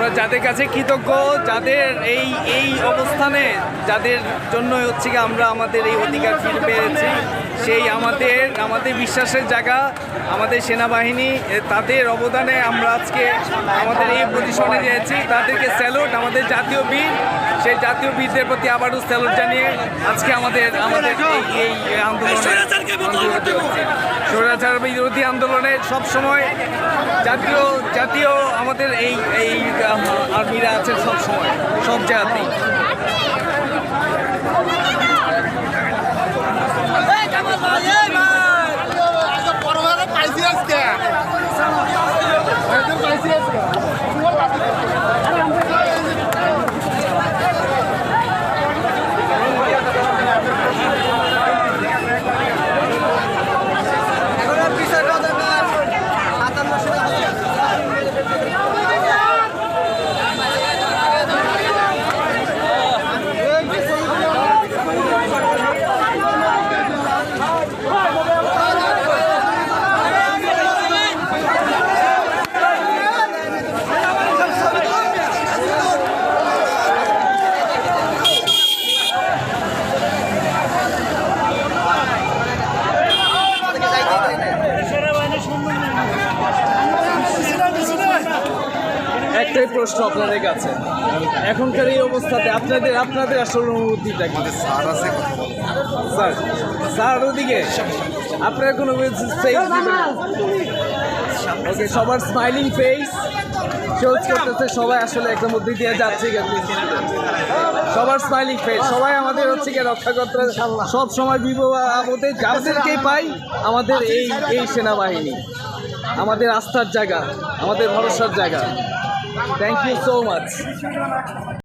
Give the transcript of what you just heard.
আমরা যাদের কাছে কৃতজ্ঞ, যাদের এই এই অবস্থানে, যাদের জন্য হচ্ছে আমরা আমাদের এই অধিকার ফিরে পেয়েছি, সেই আমাদের আমাদের বিশ্বাসের জায়গা, আমাদের সেনাবাহিনী তাদের অবদানে আমরা আজকে আমাদের এই পজিশনে রয়েছি। তাদেরকে স্যালুট আমাদের জাতীয় বীর সেই জাতীয় বীরদের প্রতি আবারও স্যালুট জানিয়ে আজকে আমাদের আমাদের এই আন্দোলন বিরোধী আন্দোলনে সবসময় জাতীয় জাতীয় আমাদের এই এই আর্মিরা আছে সবসময় সব জাতি। একটাই প্রশ্ন আপনাদের কাছে। এখনকার এই অবস্থাতে আপনাদের আপনাদের আসলে অনুভূতিটা কি? স্যার আছে স্যার স্যার ওদিকে। আপনার কোনো ওকে সবার স্মাইলিং ফেস শোজ করতেছে সবাই আসলে একটা মধ্যে দিয়ে যাচ্ছে সবার স্মাইলিং ফেস সবাই আমাদের হচ্ছে কি রক্ষা করতে সব সময় বিপদ আপদে যাদেরকেই পাই আমাদের এই এই সেনাবাহিনী। আমাদের আস্থার জায়গা আমাদের ভরসার জায়গা। Thank you so much.